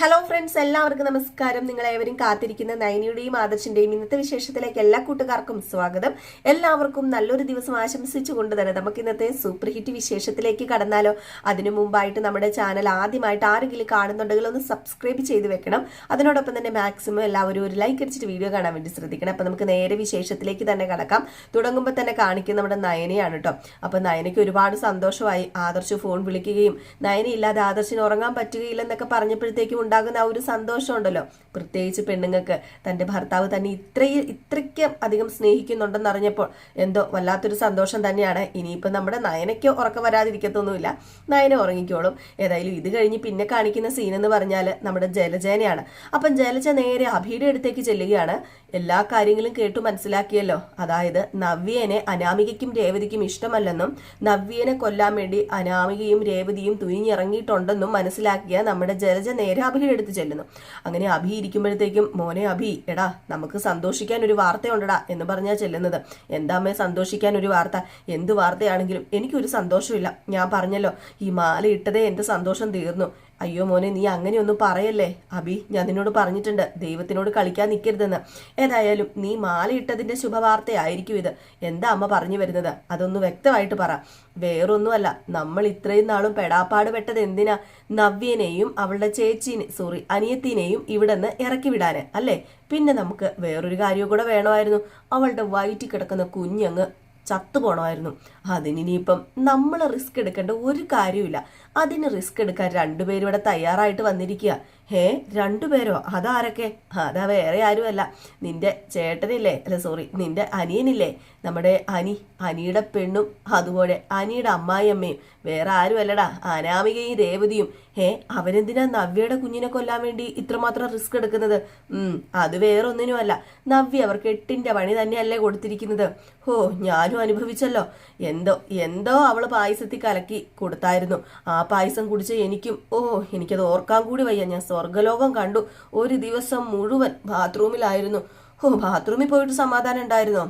Hello friends എല്ലാവർക്കും നമസ്കാരം. നിങ്ങൾ ഏവരും കാത്തിരിക്കുന്ന നൈനിയുടെയും ആദർശിന്റെയും ഇന്നത്തെ വിശേഷത്തിലേക്ക് എല്ലാ കൂട്ടുകാർക്കും സ്വാഗതം. എല്ലാവർക്കും നല്ലൊരു ദിവസം ആശംസിച്ചുകൊണ്ട് തന്നെ നമുക്ക് ഇന്നത്തെ സൂപ്പർ ഹിറ്റ് വിശേഷത്തിലേക്ക് കടന്നാലോ. അതിനു മുമ്പായിട്ട് നമ്മുടെ ചാനൽ ആദ്യമായിട്ട് ആരെങ്കിലും കാണുന്നുണ്ടെങ്കിൽ ഒന്ന് സബ്സ്ക്രൈബ് ചെയ്ത് വെക്കണം. അതിനോടൊപ്പം തന്നെ മാക്സിമം എല്ലാവരും ഒരു ലൈക്ക് അടിച്ചിട്ട് വീഡിയോ കാണാൻ വേണ്ടി ശ്രദ്ധിക്കണം. അപ്പൊ നമുക്ക് നേരെ വിശേഷത്തിലേക്ക് തന്നെ കടക്കാം. തുടങ്ങുമ്പോൾ തന്നെ കാണിക്കുന്ന നമ്മുടെ നയനയാണ് കേട്ടോ അപ്പൊ നയനയ്ക്ക് ഒരുപാട് സന്തോഷമായി. ആദർശ് ഫോൺ വിളിക്കുകയും നയനയില്ലാതെ ആദർശിന് ഉറങ്ങാൻ പറ്റുകയില്ലെന്നൊക്കെ പറഞ്ഞപ്പോഴത്തേക്കും ഉണ്ടാകുന്ന ആ ഒരു സന്തോഷം ഉണ്ടല്ലോ പ്രത്യേകിച്ച് പെണ്ണുങ്ങൾക്ക് തന്റെ ഭർത്താവ് തന്നെ ഇത്രയും ഇത്രയ്ക്ക് അധികം സ്നേഹിക്കുന്നുണ്ടെന്ന് അറിഞ്ഞപ്പോൾ എന്തോ വല്ലാത്തൊരു സന്തോഷം തന്നെയാണ്. ഇനിയിപ്പോൾ നമ്മുടെ നയനയ്ക്ക് ഉറക്കം വരാതിരിക്കത്തൊന്നുമില്ല. നയന ഉറങ്ങിക്കോളും. ഏതായാലും ഇത് കഴിഞ്ഞ് പിന്നെ കാണിക്കുന്ന സീൻ എന്ന് പറഞ്ഞാൽ നമ്മുടെ ജലജേനയാണ്. അപ്പം ജലജ നേരെ അഭിയുടെ അടുത്തേക്ക് ചെല്ലുകയാണ്. എല്ലാ കാര്യങ്ങളും കേട്ടു മനസ്സിലാക്കിയല്ലോ. അതായത് നവ്യേനെ അനാമികയ്ക്കും രേവതിക്കും ഇഷ്ടമല്ലെന്നും നവ്യേനെ കൊല്ലാൻ വേണ്ടി അനാമികയും രേവതിയും തുനിഞ്ഞിറങ്ങിയിട്ടുണ്ടെന്നും മനസ്സിലാക്കിയ നമ്മുടെ ജലജ നേരെ അടുത്ത് ചെല്ലുന്നു. അങ്ങനെ അഭി ഇരിക്കുമ്പോഴത്തേക്കും മോനെ അഭി എടാ നമുക്ക് സന്തോഷിക്കാൻ ഒരു വാർത്തയുണ്ടടാ എന്ന് പറഞ്ഞാൽ ചെല്ലുന്നത്. എന്താമ്മേ സന്തോഷിക്കാൻ ഒരു വാർത്ത? എന്ത് വാർത്തയാണെങ്കിലും എനിക്കൊരു സന്തോഷമില്ല. ഞാൻ പറഞ്ഞല്ലോ ഈ മാല ഇട്ടതേ എന്റെ സന്തോഷം തീർന്നു. അയ്യോ മോനെ നീ അങ്ങനെയൊന്നും പറയല്ലേ? അബി ഞാൻ നിന്നോട് പറഞ്ഞിട്ടുണ്ട് ദൈവത്തിനോട് കളിക്കാൻ നിൽക്കരുതെന്ന് ഏതായാലും നീ മാലയിട്ടതിന്റെ ശുഭവാർത്തയായിരിക്കും ഇത്. എന്താ അമ്മ പറഞ്ഞു വരുന്നത്? അതൊന്ന് വ്യക്തമായിട്ട് പറ. വേറൊന്നുമല്ല നമ്മൾ ഇത്രയും നാളും പെടാപ്പാട് പെട്ടത് എന്തിനാ? നവ്യനെയും അവളുടെ ചേച്ചീനെ സോറി അനിയത്തിനെയും ഇവിടെ നിന്ന് ഇറക്കി വിടാന് അല്ലേ? പിന്നെ നമുക്ക് വേറൊരു കാര്യവും കൂടെ വേണമായിരുന്നു. അവളുടെ വയറ്റിൽ കിടക്കുന്ന കുഞ്ഞങ്ങ് ചത്തുപോണമായിരുന്നു. അതിനിപ്പം നമ്മൾ റിസ്ക് എടുക്കേണ്ട ഒരു കാര്യമില്ല അതിന് റിസ്ക് എടുക്കാൻ രണ്ടുപേരും ഇവിടെ തയ്യാറായിട്ട് വന്നിരിക്കുക. ഹേ രണ്ടുപേരോ അതാരൊക്കെ? അതാ വേറെ ആരുമല്ല. നിന്റെ ചേട്ടനില്ലേ? അല്ല സോറി നിന്റെ അനിയനില്ലേ? നമ്മുടെ അനി. അനിയുടെ പെണ്ണും അതുപോലെ അനിയുടെ അമ്മായിയമ്മയും. വേറെ ആരുമല്ലടാ. അനാമികയും രേവതിയും. ഹേ അവരെന്തിനാ നവ്യയുടെ കുഞ്ഞിനെ കൊല്ലാൻ വേണ്ടി ഇത്രമാത്രം റിസ്ക് എടുക്കുന്നത്? ഉം അത് വേറെ ഒന്നിനുമല്ല നവ്യ അവർക്ക് എട്ടിന്റെ പണി തന്നെയല്ലേ കൊടുത്തിരിക്കുന്നത്. ഹോ ഞാനും അനുഭവിച്ചല്ലോ. എന്തോ എന്തോ അവൾ പായസത്തിൽ കലക്കി കൊടുത്തായിരുന്നു. ആ പായസം കുടിച്ച എനിക്കും ഓ എനിക്കത് ഓർക്കാൻ കൂടി വയ്യ. ഞാൻ സ്വർഗലോകം കണ്ടു. ഒരു ദിവസം മുഴുവൻ ബാത്റൂമിലായിരുന്നു. ഓ ബാത്റൂമിൽ പോയിട്ട് സമാധാനം ഉണ്ടായിരുന്നോ?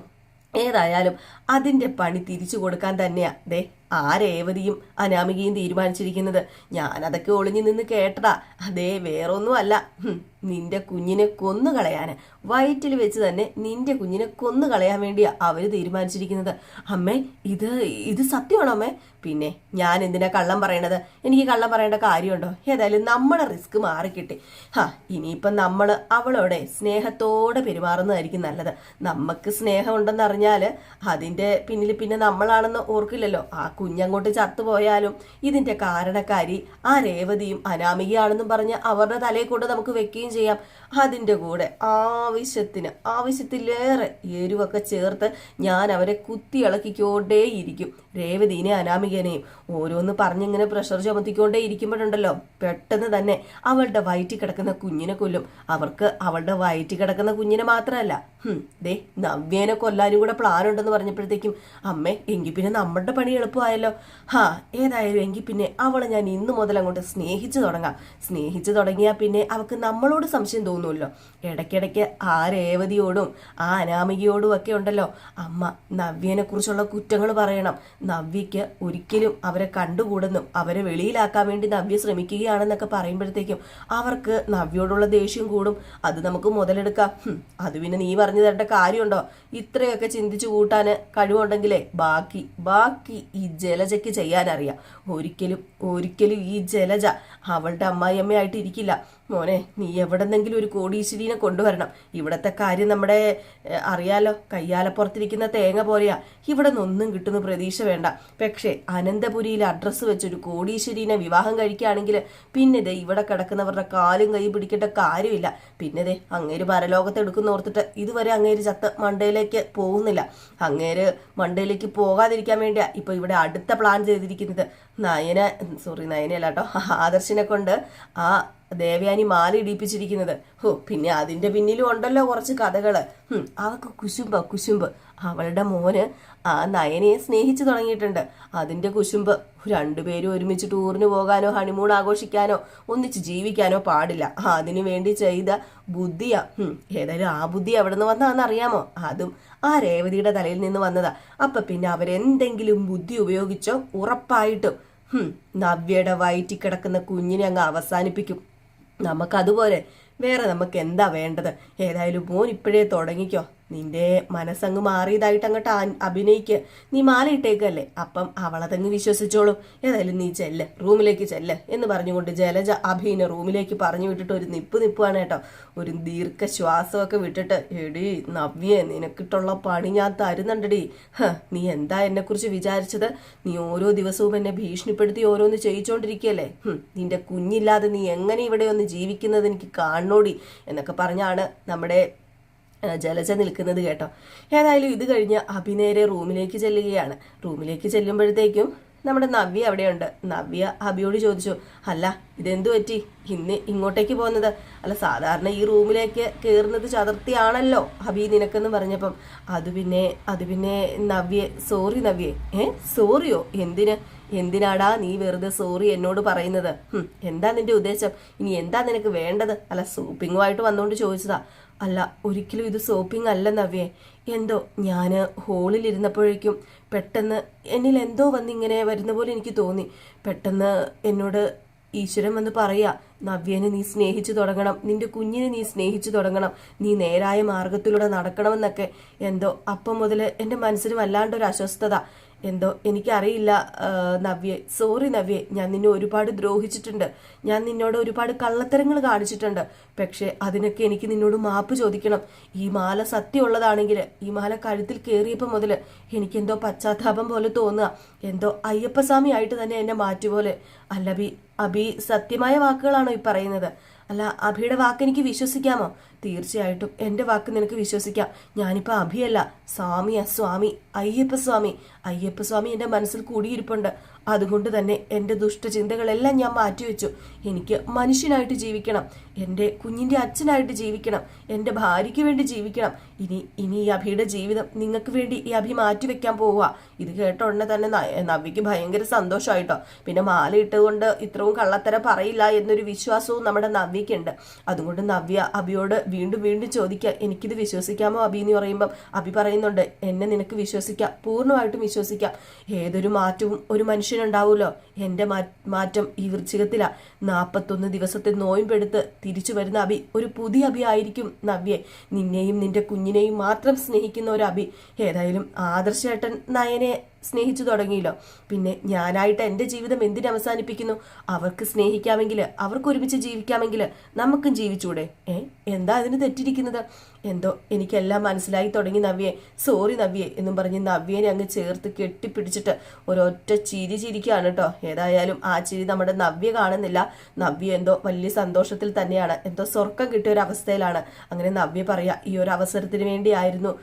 ഏതായാലും അതിന്റെ പണി തിരിച്ചു കൊടുക്കാൻ തന്നെയാ. ദേ ആ രേവതിയും അനാമികയും തീരുമാനിച്ചിരിക്കുന്നത്? ഞാനതൊക്കെ ഒളിഞ്ഞു നിന്ന് കേട്ടതാ. അതേ വേറൊന്നും അല്ല ഹും, നിന്റെ കുഞ്ഞിനെ കൊന്നു കളയാന്. വയറ്റിൽ വെച്ച് തന്നെ നിന്റെ കുഞ്ഞിനെ കൊന്നുകളയാൻ വേണ്ടിയാ അവർ തീരുമാനിച്ചിരിക്കുന്നത്. അമ്മേ ഇത് ഇത് സത്യമാണോ അമ്മേ? പിന്നെ ഞാൻ എന്തിനാ കള്ളം പറയണത്? എനിക്ക് കള്ളം പറയേണ്ട കാര്യമുണ്ടോ? ഏതായാലും നമ്മുടെ റിസ്ക് മാറിക്കിട്ടി ഹാ ഇനിയിപ്പം നമ്മൾ അവളോടെ സ്നേഹത്തോടെ പെരുമാറുന്നതായിരിക്കും നല്ലത്. നമുക്ക് സ്നേഹമുണ്ടെന്ന് അറിഞ്ഞാൽ അതിന്റെ പിന്നിൽ പിന്നെ നമ്മളാണെന്ന് ഓർക്കില്ലല്ലോ. ആ കുഞ്ഞങ്ങോട്ട് ചത്തുപോയാലും ഇതിന്റെ കാരണക്കാരി ആ രേവതിയും അനാമികയാണെന്നും പറഞ്ഞ് അവരുടെ തലയിൽ കൊണ്ട് നമുക്ക് വെക്കുകയും ചെയ്യാം. അതിന്റെ കൂടെ ആവശ്യത്തിന് ആവശ്യത്തിലേറെ എരിവൊക്കെ ചേർത്ത് ഞാൻ അവരെ കുത്തി ഇളക്കിക്കൊണ്ടേയിരിക്കും. രേവതീനെ അനാമികനെയും ഓരോന്ന് പറഞ്ഞിങ്ങനെ പ്രഷർ ചുമത്തിക്കൊണ്ടേ ഇരിക്കുമ്പോഴുണ്ടല്ലോ. പെട്ടെന്ന് തന്നെ അവളുടെ വയറ്റി കിടക്കുന്ന കുഞ്ഞിനെ കൊല്ലും. അവർക്ക് അവളുടെ വയറ്റി കിടക്കുന്ന കുഞ്ഞിനെ മാത്രമല്ല ദേ നവ്യേനെ കൊല്ലാനും കൂടെ പ്ലാൻ ഉണ്ടെന്ന് പറഞ്ഞപ്പോഴത്തേക്കും അമ്മേ എങ്കിൽ പിന്നെ നമ്മുടെ പണി എളുപ്പമായല്ലോ. ഹാ ഏതായാലും എങ്കിൽ പിന്നെ അവളെ ഞാൻ ഇന്നു മുതൽ അങ്ങോട്ട് സ്നേഹിച്ചു തുടങ്ങാം. സ്നേഹിച്ചു തുടങ്ങിയാൽ പിന്നെ അവൾക്ക് നമ്മളോട് സംശയം തോന്നുമല്ലോ ഇടയ്ക്കിടയ്ക്ക് ആ രേവതിയോടും ആ അനാമികയോടും ഒക്കെ ഉണ്ടല്ലോ. അമ്മ നവ്യനെ കുറിച്ചുള്ള കുറ്റങ്ങൾ പറയണം. നവ്യയ്ക്ക് ഒരിക്കലും അവരെ കണ്ടുകൂടുന്നു അവരെ വെളിയിലാക്കാൻ വേണ്ടി നവ്യ ശ്രമിക്കുകയാണെന്നൊക്കെ പറയുമ്പോഴത്തേക്കും അവർക്ക് നവ്യോടുള്ള ദേഷ്യം കൂടും. അത് നമുക്ക് മുതലെടുക്കാം. അത് പിന്നെ നീ പറഞ്ഞു തരേണ്ട കാര്യമുണ്ടോ? ഇത്രയൊക്കെ ചിന്തിച്ചു കൂട്ടാൻ കഴിവുണ്ടെങ്കിലേ ബാക്കി ബാക്കി ഈ ജലജയ്ക്ക് ചെയ്യാനറിയാം. ഒരിക്കലും ഒരിക്കലും ഈ ജലജ അവളുടെ അമ്മായിയമ്മയായിട്ട് ഇരിക്കില്ല മോനെ നീ എവിടെന്നെങ്കിലും ഒരു കോടീശ്വരീനെ കൊണ്ടുവരണം. ഇവിടത്തെ കാര്യം നമ്മുടെ അറിയാലോ. കയ്യാലപ്പുറത്തിരിക്കുന്ന തേങ്ങ പോലെയാ. ഇവിടെ നിന്നൊന്നും കിട്ടുന്ന പ്രതീക്ഷ വേണ്ട. പക്ഷേ അനന്തപുരിയിൽ അഡ്രസ്സ് വെച്ചൊരു കോടീശ്വരീനെ വിവാഹം കഴിക്കുകയാണെങ്കിൽ പിന്നെ ദേ ഇവിടെ കിടക്കുന്നവരുടെ കാലും കൈ പിടിക്കേണ്ട കാര്യമില്ല. പിന്നെ ദേ അങ്ങേര് പരലോകത്ത് എടുക്കുന്ന ഓർത്തിട്ട് ഇതുവരെ അങ്ങേര് ചത്ത് മണ്ടയിലേക്ക് പോകുന്നില്ല. അങ്ങേര് മണ്ടയിലേക്ക് പോകാതിരിക്കാൻ വേണ്ടിയാ ഇപ്പൊ ഇവിടെ അടുത്ത പ്ലാൻ ചെയ്തിരിക്കുന്നത്. നയന സോറി നയനയല്ല കേട്ടോ. ആദർശിനെ കൊണ്ട് ആ ദേവയാനി മാല ഇടിപ്പിച്ചിരിക്കുന്നത്. ഹോ പിന്നെ അതിന്റെ പിന്നിലും ഉണ്ടല്ലോ കുറച്ച് കഥകൾ. അവക്ക് കുശുമ്പ കുശുമ്പ്. അവളുടെ മോന് ആ നയനയെ സ്നേഹിച്ചു തുടങ്ങിയിട്ടുണ്ട്. അതിന്റെ കുശുമ്പ് രണ്ടുപേരും ഒരുമിച്ച് ടൂറിന് പോകാനോ ഹണിമൂൺ ആഘോഷിക്കാനോ ഒന്നിച്ച് ജീവിക്കാനോ പാടില്ല. അതിനു വേണ്ടി ചെയ്ത ബുദ്ധിയാ. ഏതായാലും ആ ബുദ്ധി എവിടെ നിന്ന് വന്നാന്ന് അറിയാമോ? അതും ആ രേവതിയുടെ തലയിൽ നിന്ന് വന്നതാ. അപ്പൊ പിന്നെ അവരെന്തെങ്കിലും ബുദ്ധി ഉപയോഗിച്ചോ? ഉറപ്പായിട്ടും. നവ്യയുടെ വയറ്റിൽ കിടക്കുന്ന കുഞ്ഞിനെ അങ്ങ് അവസാനിപ്പിക്കും. നമുക്കതുപോലെ. വേറെ നമുക്ക് എന്താ വേണ്ടത്? ഏതായാലും മോൻ ഇപ്പോഴേ തുടങ്ങിക്കോ. നിന്റെ മനസ്സങ്ങ് മാറിയതായിട്ട് അങ്ങോട്ട് അഭിനയിക്ക. നീ മാലയിട്ടേക്കല്ലേ? അപ്പം അവളതങ്ങ് വിശ്വസിച്ചോളും. ഏതായാലും നീ ചെല്ല്. റൂമിലേക്ക് ചെല്ല് എന്ന് പറഞ്ഞുകൊണ്ട് ജലജ അഭിനെ റൂമിലേക്ക് പറഞ്ഞു വിട്ടിട്ട് ഒരു നിപ്പ് നിപ്പാണ് കേട്ടോ. ഒരു ദീർഘ ശ്വാസമൊക്കെ വിട്ടിട്ട് എടി നവ്യേ നിനക്കിട്ടുള്ള പണി ഞാൻ തരുന്നുണ്ടടി. നീ എന്താ എന്നെക്കുറിച്ച് വിചാരിച്ചത്? നീ ഓരോ ദിവസവും എന്നെ ഭീഷണിപ്പെടുത്തി ഓരോന്ന് ചെയ്യിച്ചോണ്ടിരിക്കുകയല്ലേ നിന്റെ കുഞ്ഞില്ലാതെ നീ എങ്ങനെ ഇവിടെ ഒന്ന് ജീവിക്കുന്നത് എനിക്ക് കാണണോടി? എന്നൊക്കെ പറഞ്ഞാണ് നമ്മുടെ ജലജ നിൽക്കുന്നത് കേട്ടോ. ഏതായാലും ഇത് കഴിഞ്ഞ് അഭിനേരെ റൂമിലേക്ക് ചെല്ലുകയാണ്. റൂമിലേക്ക് ചെല്ലുമ്പോഴത്തേക്കും നമ്മുടെ നവ്യ അവിടെയുണ്ട്. നവ്യ അഭിയോട് ചോദിച്ചു അല്ല ഇതെന്തു പറ്റി? ഇന്ന് ഇങ്ങോട്ടേക്ക് പോകുന്നത്? അല്ല സാധാരണ ഈ റൂമിലേക്ക് കയറുന്നത് ചതുർത്ഥിയാണല്ലോ അഭി നിനക്കെന്ന് പറഞ്ഞപ്പം. അത് പിന്നെ അത് പിന്നെ നവ്യെ സോറി നവ്യെ ഏ സോറിയോ എന്തിന്? എന്തിനാടാ നീ വെറുതെ സോറി എന്നോട് പറയുന്നത്? എന്താ നിന്റെ ഉദ്ദേശം? ഇനി എന്താ നിനക്ക് വേണ്ടത്? അല്ല സൂപ്പിങ്ങുമായിട്ട് വന്നുകൊണ്ട് ചോദിച്ചതാ. അല്ല ഒരിക്കലും ഇത് സോപ്പിംഗ് അല്ല നവ്യെ. എന്തോ ഞാൻ ഹോളിലിരുന്നപ്പോഴേക്കും പെട്ടെന്ന് എന്നിൽ എന്തോ വന്നിങ്ങനെ വരുന്ന പോലെ എനിക്ക് തോന്നി. പെട്ടെന്ന് എന്നോട് ഈശ്വരൻ വന്ന് പറയാ നവ്യനെ നീ സ്നേഹിച്ചു തുടങ്ങണം. നിന്റെ കുഞ്ഞിനെ നീ സ്നേഹിച്ചു തുടങ്ങണം. നീ നേരായ മാർഗത്തിലൂടെ നടക്കണമെന്നൊക്കെ എന്തോ അപ്പം മുതൽ എന്റെ മനസ്സിന് വല്ലാണ്ടൊരു അസ്വസ്ഥത. എന്തോ എനിക്കറിയില്ല നവ്യെ. സോറി നവ്യെ ഞാൻ നിന്നെ ഒരുപാട് ദ്രോഹിച്ചിട്ടുണ്ട്. ഞാൻ നിന്നോട് ഒരുപാട് കള്ളത്തരങ്ങൾ കാണിച്ചിട്ടുണ്ട്. പക്ഷേ അതിനൊക്കെ എനിക്ക് നിന്നോട് മാപ്പ് ചോദിക്കണം. ഈ മാല സത്യമുള്ളതാണെങ്കിൽ ഈ മാല കഴുത്തിൽ കയറിയപ്പോൾ മുതൽ എനിക്കെന്തോ പശ്ചാത്താപം പോലെ തോന്നുക. എന്തോ അയ്യപ്പസ്വാമി ആയിട്ട് തന്നെ എന്നെ മാറ്റുപോലെ അല്ല അബി അബി സത്യമായ വാക്കുകളാണോ ഈ പറയുന്നത്. അല്ല അഭിയുടെ വാക്ക് എനിക്ക് വിശ്വസിക്കാമോ? തീർച്ചയായിട്ടും എന്റെ വാക്ക് നിനക്ക് വിശ്വസിക്കാം. ഞാനിപ്പോൾ അഭിയല്ല. സ്വാമിയാ സ്വാമി അയ്യപ്പസ്വാമി. അയ്യപ്പസ്വാമി എന്റെ മനസ്സിൽ കൂടിയിരിപ്പുണ്ട്. അതുകൊണ്ട് തന്നെ എന്റെ ദുഷ്ടചിന്തകളെല്ലാം ഞാൻ മാറ്റിവെച്ചു. എനിക്ക് മനുഷ്യനായിട്ട് ജീവിക്കണം. എന്റെ കുഞ്ഞിന്റെ അച്ഛനായിട്ട് ജീവിക്കണം. എന്റെ ഭാര്യയ്ക്ക് വേണ്ടി ജീവിക്കണം. ഇനി ഇനി ഈ അഭിയുടെ ജീവിതം നിങ്ങൾക്ക് വേണ്ടി ഈ അഭി മാറ്റിവെക്കാൻ പോവുക. ഇത് കേട്ട ഉടനെ തന്നെ നവിക്ക് ഭയങ്കര സന്തോഷമായിട്ടോ പിന്നെ മാല ഇട്ടുകൊണ്ട് ഇത്രയും കള്ളത്തര പറയില്ല എന്നൊരു വിശ്വാസവും നമ്മുടെ നവ്യക്കുണ്ട് അതുകൊണ്ട് നവ്യ അഭിയോട് വീണ്ടും വീണ്ടും ചോദിക്കുക എനിക്കിത് വിശ്വസിക്കാമോ അഭി എന്ന് പറയുമ്പം അഭി പറയുന്നുണ്ട് എന്നെ നിനക്ക് വിശ്വസിക്കാം പൂർണമായിട്ടും വിശ്വസിക്കാം. ഏതൊരു മാറ്റവും ഒരു മനുഷ്യനുണ്ടാവുമല്ലോ. എന്റെ മാറ്റം ഈ വൃശ്ചികത്തിലാണ് നാൽപ്പത്തൊന്ന് ദിവസത്തെ നോയമ്പെടുത്ത് തിരിച്ചു വരുന്ന അഭി ഒരു പുതിയ അഭി ആയിരിക്കും നവ്യെ. നിന്നെയും നിന്റെ കുഞ്ഞിനെയും മാത്രം സ്നേഹിക്കുന്ന ഒരു അഭി ഏതായാലും ആദർശേട്ടൻ നയനെ സ്നേഹിച്ചു തുടങ്ങിയല്ലോ. പിന്നെ ഞാനായിട്ട് എന്റെ ജീവിതം എന്തിനു അവസാനിപ്പിക്കുന്നു? അവർക്ക് സ്നേഹിക്കാമെങ്കിൽ അവർക്ക് ഒരുമിച്ച് ജീവിക്കാമെങ്കിൽ നമുക്കും ജീവിച്ചൂടെ? ഏ? എന്താ അതിന് തെറ്റിരിക്കുന്നത്? എന്തോ എനിക്കെല്ലാം മനസ്സിലായി തുടങ്ങി നവ്യെ. സോറി നവ്യെ എന്നും പറഞ്ഞ് നവ്യേനെ അങ്ങ് ചേർത്ത് കെട്ടിപ്പിടിച്ചിട്ട് ഒരൊറ്റ ചിരി ചിരിക്കുകയാണ് കേട്ടോ ഏതായാലും ആ ചിരി നമ്മുടെ നവ്യ കാണുന്നില്ല. നവ്യ എന്തോ വലിയ സന്തോഷത്തിൽ തന്നെയാണ്. എന്തോ സ്വർക്കം കിട്ടിയ ഒരു അവസ്ഥയിലാണ്. അങ്ങനെ നവ്യ പറയാ ഈ ഒരു അവസരത്തിന് വേണ്ടിയായിരുന്നു.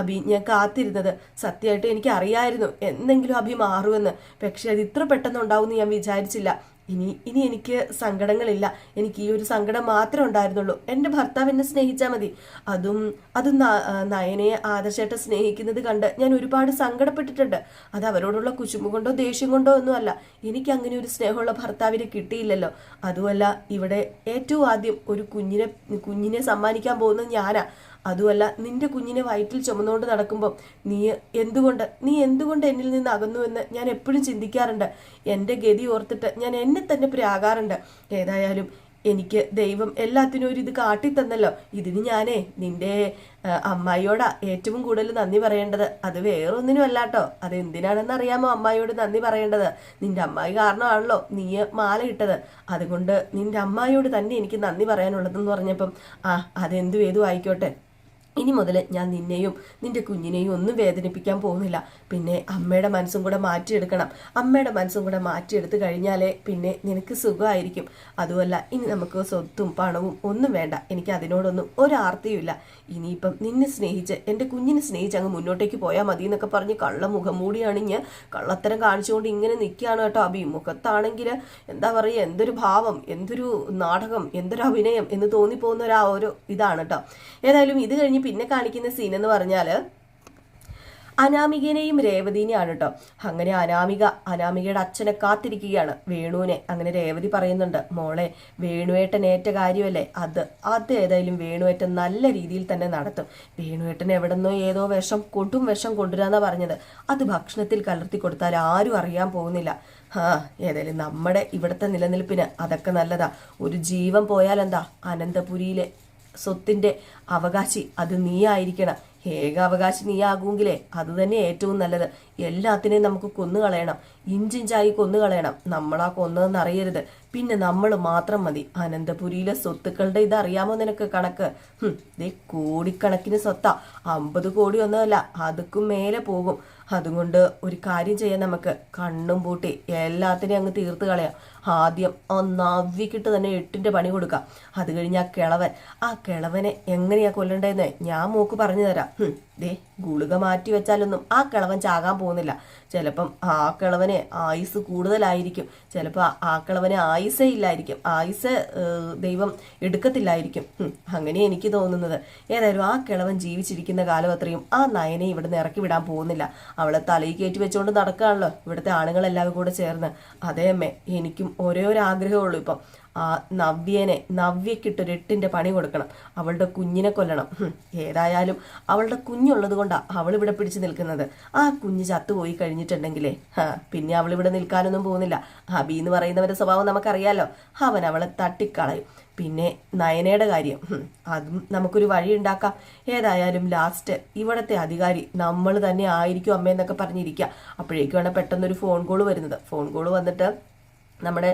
അഭി ഞാൻ കാത്തിരുന്നത്. സത്യമായിട്ട് എനിക്ക് അറിയായിരുന്നു എന്തെങ്കിലും അഭി മാറുമെന്ന്. പക്ഷെ അത് ഇത്ര പെട്ടെന്ന് ഉണ്ടാവുമെന്ന് ഞാൻ വിചാരിച്ചില്ല. ഇനി ഇനി എനിക്ക് സങ്കടങ്ങളില്ല. എനിക്ക് ഈ ഒരു സങ്കടം മാത്രമേ ഉണ്ടായിരുന്നുള്ളൂ. എന്റെ ഭർത്താവ് എന്നെ സ്നേഹിച്ചാൽ മതി. അതും അതും നയനയെ ആദർശമായിട്ട് സ്നേഹിക്കുന്നത് കണ്ട് ഞാൻ ഒരുപാട് സങ്കടപ്പെട്ടിട്ടുണ്ട്. അത് അവരോടുള്ള കുശുമ്പ് കൊണ്ടോ ദേഷ്യം കൊണ്ടോ ഒന്നുമല്ല. എനിക്ക് അങ്ങനെ ഒരു സ്നേഹമുള്ള ഭർത്താവിനെ കിട്ടിയില്ലല്ലോ. അതുമല്ല ഇവിടെ ഏറ്റവും ആദ്യം ഒരു കുഞ്ഞിനെ കുഞ്ഞിനെ സമ്മാനിക്കാൻ പോകുന്നത് ഞാനാ. അതുമല്ല നിന്റെ കുഞ്ഞിനെ വയറ്റിൽ ചുമന്നുകൊണ്ട് നടക്കുമ്പോൾ നീ എന്തുകൊണ്ട് നീ എന്തുകൊണ്ട് എന്നിൽ നിന്ന് അകന്നു എന്ന് ഞാൻ എപ്പോഴും ചിന്തിക്കാറുണ്ട്. എന്റെ ഗതി ഓർത്തിട്ട് ഞാൻ എന്നെ തന്നെ പ്രാകാറുണ്ട്. ഏതായാലും എനിക്ക് ദൈവം എല്ലാത്തിനും ഒരു ഇത് കാട്ടിത്തന്നല്ലോ. ഇതിന് ഞാനേ നിന്റെ അമ്മായിയോടാ ഏറ്റവും കൂടുതൽ നന്ദി പറയേണ്ടത്. അത് വേറൊന്നിനും അല്ലാട്ടോ. അത് എന്തിനാണെന്ന് അറിയാമോ അമ്മായിയോട് നന്ദി പറയേണ്ടത്? നിന്റെ അമ്മായി കാരണമാണല്ലോ നീ മാല ഇട്ടത്. അതുകൊണ്ട് നിന്റെ അമ്മായിയോട് തന്നെ എനിക്ക് നന്ദി പറയാനുള്ളതെന്ന് പറഞ്ഞപ്പം ആ അതെന്തു ഏതു ആയിക്കോട്ടെ. ഇനി മുതൽ ഞാൻ നിന്നെയും നിന്റെ കുഞ്ഞിനെയും ഒന്നും വേദനിപ്പിക്കാൻ പോകുന്നില്ല. പിന്നെ അമ്മയുടെ മനസ്സും കൂടെ മാറ്റിയെടുക്കണം. അമ്മയുടെ മനസ്സും കൂടെ മാറ്റിയെടുത്ത് കഴിഞ്ഞാലേ പിന്നെ നിനക്ക് സുഖമായിരിക്കും. അതുമല്ല ഇനി നമുക്ക് സ്വത്തും പണവും ഒന്നും വേണ്ട. എനിക്ക് അതിനോടൊന്നും ഒരു ആർത്തിയുമില്ല ഇനിയിപ്പം നിന്നെ സ്നേഹിച്ച് എന്റെ കുഞ്ഞിനെ സ്നേഹിച്ച് അങ്ങ് മുന്നോട്ടേക്ക് പോയാൽ മതി എന്നൊക്കെ പറഞ്ഞ് കള്ള മുഖം മൂടി അണിഞ്ഞ് കള്ളത്തരം കാണിച്ചുകൊണ്ട് ഇങ്ങനെ നിൽക്കുകയാണ് കേട്ടോ അഭി മുഖത്താണെങ്കിൽ എന്താ പറയുക എന്തൊരു ഭാവം എന്തൊരു നാടകം എന്തൊരു അഭിനയം എന്ന് തോന്നിപ്പോകുന്ന ഒരു ഒരു ഇതാണ് കേട്ടോ. ഏതായാലും ഇത് കഴിഞ്ഞ് പിന്നെ കാണിക്കുന്ന സീൻ എന്ന് പറഞ്ഞാൽ അനാമികനെയും രേവതിനെയാണ് കേട്ടോ അങ്ങനെ അനാമിക അനാമികയുടെ അച്ഛനെ കാത്തിരിക്കുകയാണ്. വേണുവിനെ. അങ്ങനെ രേവതി പറയുന്നുണ്ട് മോളെ വേണുവേട്ടൻ ഏറ്റ കാര്യമല്ലേ? അത് അത് ഏതായാലും വേണുവേട്ടൻ നല്ല രീതിയിൽ തന്നെ നടത്തും. വേണുവേട്ടൻ എവിടെന്നോ ഏതോ വിഷം കൊടും വിഷം കൊണ്ടുവരാന്നാ പറഞ്ഞത്. അത് ഭക്ഷണത്തിൽ കലർത്തി കൊടുത്താൽ ആരും അറിയാൻ പോകുന്നില്ല. ആ ഏതായാലും നമ്മുടെ ഇവിടുത്തെ നിലനിൽപ്പിന് അതൊക്കെ നല്ലതാ. ഒരു ജീവൻ പോയാലെന്താ? അനന്തപുരിയിലെ സ്വത്തിന്റെ അവകാശി അത് നീ ആയിരിക്കണം ഏക അവകാശി നീ ആകുമെങ്കിലേ അത് തന്നെ ഏറ്റവും നല്ലത്. എല്ലാത്തിനെയും നമുക്ക് കൊന്നുകളയണം. ഇഞ്ചിഞ്ചായി കൊന്നുകളയണം. നമ്മളാ കൊന്നതെന്ന് അറിയരുത്. പിന്നെ നമ്മൾ മാത്രം മതി. അനന്തപുരിയിലെ സ്വത്തുക്കളുടെ ഇത് അറിയാമോ നിനക്ക് കണക്ക്? ദേ കോടിക്കണക്കിന് സ്വത്താ. അമ്പത് കോടി ഒന്നുമല്ല അതുക്കും മേലെ പോകും. അതുകൊണ്ട് ഒരു കാര്യം ചെയ്യാൻ നമുക്ക്. കണ്ണും പൂട്ടി എല്ലാത്തിനെയും അങ്ങ് തീർത്ത് കളയാം. ആദ്യം ആ നവ്വിക്കിട്ട് തന്നെ എട്ടിന്റെ പണി കൊടുക്കാം. അത് കഴിഞ്ഞ് ആ കിളവൻ. ആ കിളവനെ എങ്ങനെയാ കൊല്ലണ്ടേന്ന് ഞാൻ മൂക്ക് പറഞ്ഞു തരാം. ദേ ഗുളിക മാറ്റി വെച്ചാലൊന്നും ആ കിളവൻ ചാകാൻ പോകുന്നില്ല. ചിലപ്പം ആക്കളവന് കിളവന് ആയുസ് കൂടുതലായിരിക്കും. ചിലപ്പോൾ ആക്കളവന് കിളവന് ആയുസേ ഇല്ലായിരിക്കും. ആയുസ് ദൈവം എടുക്കത്തില്ലായിരിക്കും. അങ്ങനെ എനിക്ക് തോന്നുന്നത്. ഏതായാലും ആ കിളവൻ ജീവിച്ചിരിക്കുന്ന കാലം അത്രയും ആ നയനെ ഇവിടുന്ന് ഇറക്കി വിടാൻ പോകുന്നില്ല. അവളെ തലയിൽ കയറ്റി വെച്ചുകൊണ്ട് നടക്കുകയാണല്ലോ ഇവിടുത്തെ ആണുങ്ങളെല്ലാവരും കൂടെ ചേർന്ന്. അതേ അമ്മേ എനിക്കും ഒരേ ഒരു ആഗ്രഹമുള്ളൂ ഇപ്പം. ആ നവ്യനെ നവ്യക്കിട്ടൊരു എട്ടിന്റെ പണി കൊടുക്കണം. അവളുടെ കുഞ്ഞിനെ കൊല്ലണം. ഏതായാലും അവളുടെ കുഞ്ഞുള്ളത് കൊണ്ടാണ് അവൾ ഇവിടെ പിടിച്ചു നിൽക്കുന്നത്. ആ കുഞ്ഞ് ചത്തുപോയി കഴിഞ്ഞിട്ടുണ്ടെങ്കിലേ. പിന്നെ അവൾ ഇവിടെ നിൽക്കാനൊന്നും പോകുന്നില്ല. ഹബി എന്ന് പറയുന്നവരുടെ സ്വഭാവം നമുക്കറിയാലോ. അവൻ അവളെ തട്ടിക്കളയും. പിന്നെ നയനയുടെ കാര്യം. അതും നമുക്കൊരു വഴി ഉണ്ടാക്കാം. ഏതായാലും ലാസ്റ്റ് ഇവിടത്തെ അധികാരി നമ്മൾ തന്നെ ആയിരിക്കും അമ്മയെന്നൊക്കെ പറഞ്ഞിരിക്കുക. അപ്പോഴേക്കുമാണ് പെട്ടെന്നൊരു ഫോൺ കോൾ വരുന്നത്. ഫോൺ കോൾ വന്നിട്ട് നമ്മുടെ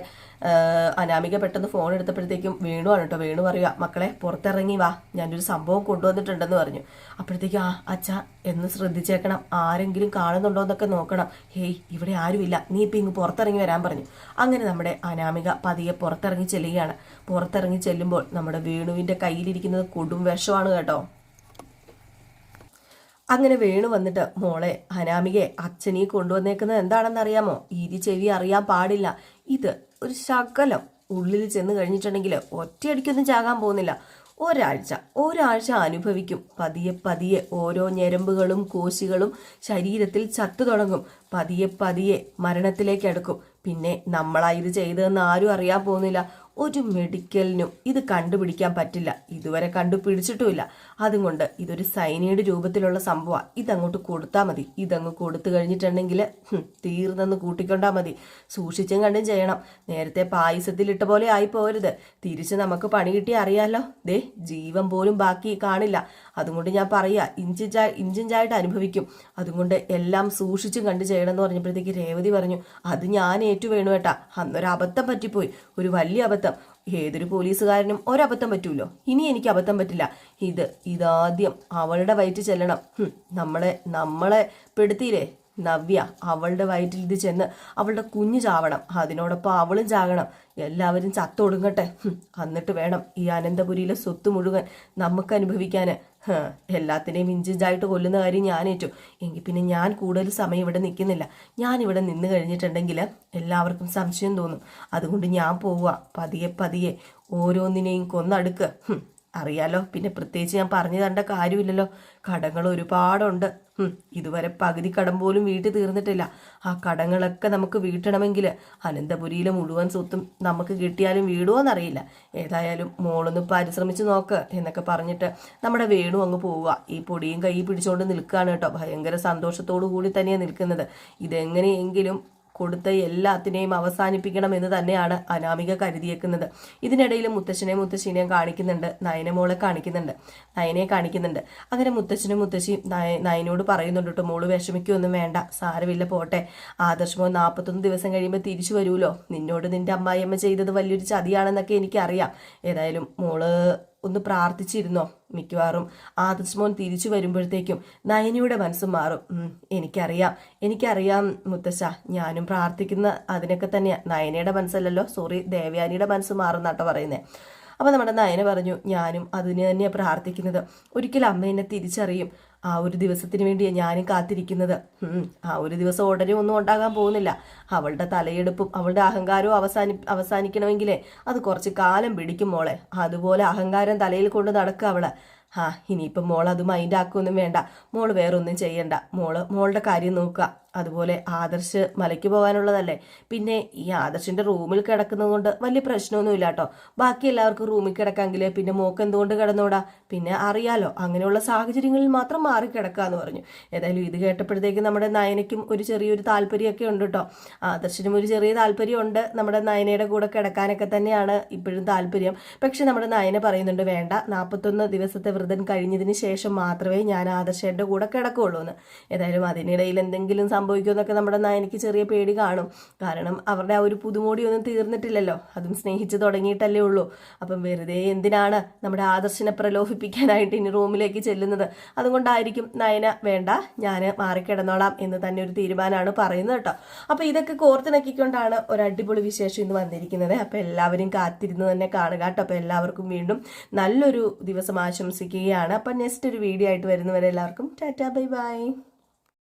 അനാമിക പെട്ടെന്ന് ഫോൺ എടുത്തപ്പോഴത്തേക്കും വേണുവാണ് കേട്ടോ വേണു പറയുക മക്കളെ പുറത്തിറങ്ങി വാ. ഞാനൊരു സംഭവം കൊണ്ടുവന്നിട്ടുണ്ടെന്ന് പറഞ്ഞു. അപ്പോഴത്തേക്കും ആ അച്ഛ എന്ന് ശ്രദ്ധിച്ചേക്കണം. ആരെങ്കിലും കാണുന്നുണ്ടോ എന്നൊക്കെ നോക്കണം. ഹേയ് ഇവിടെ ആരുമില്ല. നീ ഇപ്പം ഇങ്ങ് പുറത്തിറങ്ങി വരാൻ പറഞ്ഞു. അങ്ങനെ നമ്മുടെ അനാമിക പതിയെ പുറത്തിറങ്ങി ചെല്ലുകയാണ്. പുറത്തിറങ്ങി ചെല്ലുമ്പോൾ നമ്മുടെ വേണുവിന്റെ കയ്യിലിരിക്കുന്നത് കൊടും വിഷമാണ് കേട്ടോ. അങ്ങനെ വേണു വന്നിട്ട് മോളെ അനാമികയെ അച്ഛനീ കൊണ്ടുവന്നേക്കുന്നത് എന്താണെന്ന് അറിയാമോ ഇരി ചെവി അറിയാൻ പാടില്ല. ഇത് ഒരു ശകലം ഉള്ളിൽ ചെന്ന് കഴിഞ്ഞിട്ടുണ്ടെങ്കിൽ ഒറ്റയടിക്കൊന്നും ചാകാൻ പോകുന്നില്ല. ഒരാഴ്ച ഒരാഴ്ച അനുഭവിക്കും. പതിയെ പതിയെ ഓരോ ഞരമ്പുകളും കോശികളും ശരീരത്തിൽ ചത്തു തുടങ്ങും. പതിയെ പതിയെ മരണത്തിലേക്ക് അടുക്കും. പിന്നെ നമ്മളാ ഇത് ചെയ്തതെന്ന് ആരും അറിയാൻ പോകുന്നില്ല. ഒരു മെഡിക്കലിനും ഇത് കണ്ടുപിടിക്കാൻ പറ്റില്ല. ഇതുവരെ കണ്ടുപിടിച്ചിട്ടുമില്ല. അതുകൊണ്ട് ഇതൊരു സൈനൈഡ് രൂപത്തിലുള്ള സംഭവമാണ് ഇതങ്ങോട്ട് കൊടുത്താൽ മതി. ഇതങ്ങ് കൊടുത്തു കഴിഞ്ഞിട്ടുണ്ടെങ്കിൽ തീർന്നെന്ന് കൂട്ടിക്കൊണ്ടാൽ മതി. സൂക്ഷിച്ചും കണ്ടും ചെയ്യണം. നേരത്തെ പായസത്തിലിട്ട പോലെ ആയി പോരുത് തിരിച്ച് നമുക്ക് പണി കിട്ടി അറിയാലോ. ദേ ജീവൻ പോലും ബാക്കി കാണില്ല. അതുകൊണ്ട് ഞാൻ പറയാ ഇഞ്ചിഞ്ചാ ഇഞ്ചിഞ്ചായിട്ട് അനുഭവിക്കും. അതുകൊണ്ട് എല്ലാം സൂക്ഷിച്ചും കണ്ടു ചെയ്യണം എന്ന് പറഞ്ഞപ്പോഴത്തേക്ക് രേവതി പറഞ്ഞു അത് ഞാൻ ഏറ്റു വേണു കേട്ടാ അന്നൊരു അബദ്ധം പറ്റിപ്പോയി. ഒരു വലിയ അബദ്ധം. ഏതൊരു പോലീസുകാരനും ഒരബദ്ധം പറ്റൂലോ? ഇനി എനിക്ക് അബദ്ധം പറ്റില്ല. ഇത് ഇതാദ്യം അവളുടെ വയറ്റിൽ ചെല്ലണം. നമ്മളെ നമ്മളെ പെടുത്തിയില്ലേ? നവ്യ അവളുടെ വയറ്റിൽ ഇത് ചെന്ന് അവളുടെ കുഞ്ഞ് ചാവണം. അതിനോടൊപ്പം അവളും ചാകണം. എല്ലാവരും ചത്തൊടുങ്ങട്ടെ. എന്നിട്ട് വേണം ഈ അനന്തപുരിയിലെ സ്വത്ത് മുഴുവൻ നമുക്ക് അനുഭവിക്കാൻ എല്ലാത്തിനെയും ഇഞ്ചിഞ്ചായിട്ട് കൊല്ലുന്ന കാര്യം ഞാനേറ്റു എങ്കിൽ പിന്നെ ഞാൻ കൂടുതൽ സമയം ഇവിടെ നിൽക്കുന്നില്ല. ഞാൻ ഇവിടെ നിന്ന് കഴിഞ്ഞിട്ടുണ്ടെങ്കിൽ എല്ലാവർക്കും സംശയം തോന്നും. അതുകൊണ്ട് ഞാൻ പോവുക. പതിയെ പതിയെ ഓരോന്നിനെയും കൊന്നടുക്കുക അറിയാലോ? പിന്നെ പ്രത്യേകിച്ച് ഞാൻ പറഞ്ഞു തരേണ്ട കാര്യമില്ലല്ലോ. കടങ്ങൾ ഒരുപാടുണ്ട്. ഇതുവരെ പകുതി കടം പോലും വീട്ടിൽ തീർന്നിട്ടില്ല. ആ കടങ്ങളൊക്കെ നമുക്ക് വീട്ടണമെങ്കിൽ അനന്തപുരിയിലെ മുഴുവൻ സ്വത്തും നമുക്ക് കിട്ടിയാലും വീടുമോന്നറിയില്ല ഏതായാലും മോളൊന്ന് പരിശ്രമിച്ച് നോക്ക് എന്നൊക്കെ പറഞ്ഞിട്ട് നമ്മുടെ വേണു അങ്ങ് പോവുക. ഈ പൊടിയും കൈ പിടിച്ചുകൊണ്ട് നിൽക്കുകയാണ് കേട്ടോ. ഭയങ്കര സന്തോഷത്തോടു കൂടി തന്നെയാണ് നിൽക്കുന്നത്. ഇതെങ്ങനെയെങ്കിലും കൊടുത്ത എല്ലാത്തിനെയും അവസാനിപ്പിക്കണം എന്ന് തന്നെയാണ് അനാമിക കരുതിയേക്കുന്നത്. ഇതിനിടയിൽ മുത്തശ്ശനെയും മുത്തശ്ശീനെയും കാണിക്കുന്നുണ്ട്. നയനമോളെ കാണിക്കുന്നുണ്ട്. നയനെ കാണിക്കുന്നുണ്ട്. അങ്ങനെ മുത്തശ്ശനും മുത്തശ്ശിയും നയ നയനോട് പറയുന്നുണ്ട് കേട്ടോ മോൾ വിഷമിക്കൊന്നും വേണ്ട. സാരമില്ല പോട്ടെ. ആദർശമോ നാൽപ്പത്തൊന്ന് ദിവസം കഴിയുമ്പോൾ തിരിച്ചു വരുമല്ലോ നിന്നോട് നിന്റെ അമ്മായിയമ്മ ചെയ്തത് വലിയൊരു ചതിയാണെന്നൊക്കെ എനിക്കറിയാം. ഏതായാലും മോൾ ഒന്ന് പ്രാർത്ഥിച്ചിരുന്നോ മിക്കവാറും. ആദർശ് തിരിച്ചു വരുമ്പോഴത്തേക്കും നയനിയുടെ മനസ്സ് മാറും. എനിക്കറിയാം എനിക്കറിയാം മുത്തശ്ശ. ഞാനും പ്രാർത്ഥിക്കുന്ന അതിനൊക്കെ തന്നെയാ. നയനയുടെ മനസ്സല്ലല്ലോ. സോറി ദേവയാനിയുടെ മനസ്സ് മാറുന്നാട്ടോ പറയുന്നത് അപ്പം നമ്മുടെ നയന പറഞ്ഞു ഞാനും അതിന് തന്നെയാണ് പ്രാർത്ഥിക്കുന്നത്. ഒരിക്കലും അമ്മ എന്നെ തിരിച്ചറിയും. ആ ഒരു ദിവസത്തിന് വേണ്ടിയാണ് ഞാനും കാത്തിരിക്കുന്നത്. ആ ഒരു ദിവസം ഉടനെ ഒന്നും ഉണ്ടാകാൻ പോകുന്നില്ല. അവളുടെ തലയെടുപ്പും അവളുടെ അഹങ്കാരവും അവസാനി അവസാനിക്കണമെങ്കിലേ അത് കുറച്ച് കാലം പിടിക്കും മോളെ. അതുപോലെ അഹങ്കാരം തലയിൽ കൊണ്ട് നടക്കുക അവൾ. ആ ഇനിയിപ്പം മോൾ അത് മൈൻഡ് ആക്കുമൊന്നും വേണ്ട. മോൾ വേറൊന്നും ചെയ്യണ്ട. മോൾ മോളുടെ കാര്യം നോക്കുക. അതുപോലെ ആദർശ് മലയ്ക്ക് പോകാനുള്ളതല്ലേ? പിന്നെ ഈ ആദർശിന്റെ റൂമിൽ കിടക്കുന്നത് കൊണ്ട് വലിയ പ്രശ്നമൊന്നുമില്ല കേട്ടോ. ബാക്കി എല്ലാവർക്കും റൂമിൽ കിടക്കാമെങ്കിൽ പിന്നെ മോക്ക് എന്തുകൊണ്ട് കിടന്നോടാ? പിന്നെ അറിയാലോ അങ്ങനെയുള്ള സാഹചര്യങ്ങളിൽ മാത്രം മാറി കിടക്കാന്ന് പറഞ്ഞു. ഏതായാലും ഇത് കേട്ടപ്പോഴത്തേക്ക് നമ്മുടെ നയനയ്ക്കും ഒരു ചെറിയൊരു താല്പര്യമൊക്കെ ഉണ്ട് കേട്ടോ. ആദർശിനും ഒരു ചെറിയ താല്പര്യമുണ്ട്. നമ്മുടെ നയനയുടെ കൂടെ കിടക്കാനൊക്കെ തന്നെയാണ് ഇപ്പോഴും താല്പര്യം. പക്ഷെ നമ്മുടെ നയന പറയുന്നുണ്ട് വേണ്ട നാൽപ്പത്തൊന്ന് ദിവസത്തെ വ്രതം കഴിഞ്ഞതിന് ശേഷം മാത്രമേ ഞാൻ ആദർശയുടെ കൂടെ കിടക്കുള്ളൂ എന്ന് ഏതായാലും അതിനിടയിൽ എന്തെങ്കിലും സംഭവിക്കുമെന്നൊക്കെ നമ്മുടെ നയനയ്ക്ക് ചെറിയ പേടി കാണും. കാരണം അവരുടെ ആ ഒരു പുതുമോടി ഒന്നും തീർന്നിട്ടില്ലല്ലോ. അതും സ്നേഹിച്ച് തുടങ്ങിയിട്ടല്ലേ ഉള്ളൂ. അപ്പം വെറുതെ എന്തിനാണ് നമ്മുടെ ആദർശനെ പ്രലോഭിപ്പിക്കാനായിട്ട് ഇനി റൂമിലേക്ക് ചെല്ലുന്നത്? അതുകൊണ്ടായിരിക്കും നയന വേണ്ട ഞാൻ മാറിക്കിടന്നോളാം എന്ന് തന്നെ ഒരു തീരുമാനമാണ് പറയുന്നത് കേട്ടോ. അപ്പം ഇതൊക്കെ കോർത്തിണക്കിക്കൊണ്ടാണ് ഒരു അടിപൊളി വിശേഷം ഇന്ന് വന്നിരിക്കുന്നത്. അപ്പം എല്ലാവരും കാത്തിരുന്ന് തന്നെ കാണുക കേട്ടോ. അപ്പോൾ എല്ലാവർക്കും വീണ്ടും നല്ലൊരു ദിവസം ആശംസിക്കുകയാണ്. അപ്പം നെക്സ്റ്റ് ഒരു വീഡിയോ ആയിട്ട് വരുന്നവരെ എല്ലാവർക്കും ടാറ്റാ ബൈ ബൈ.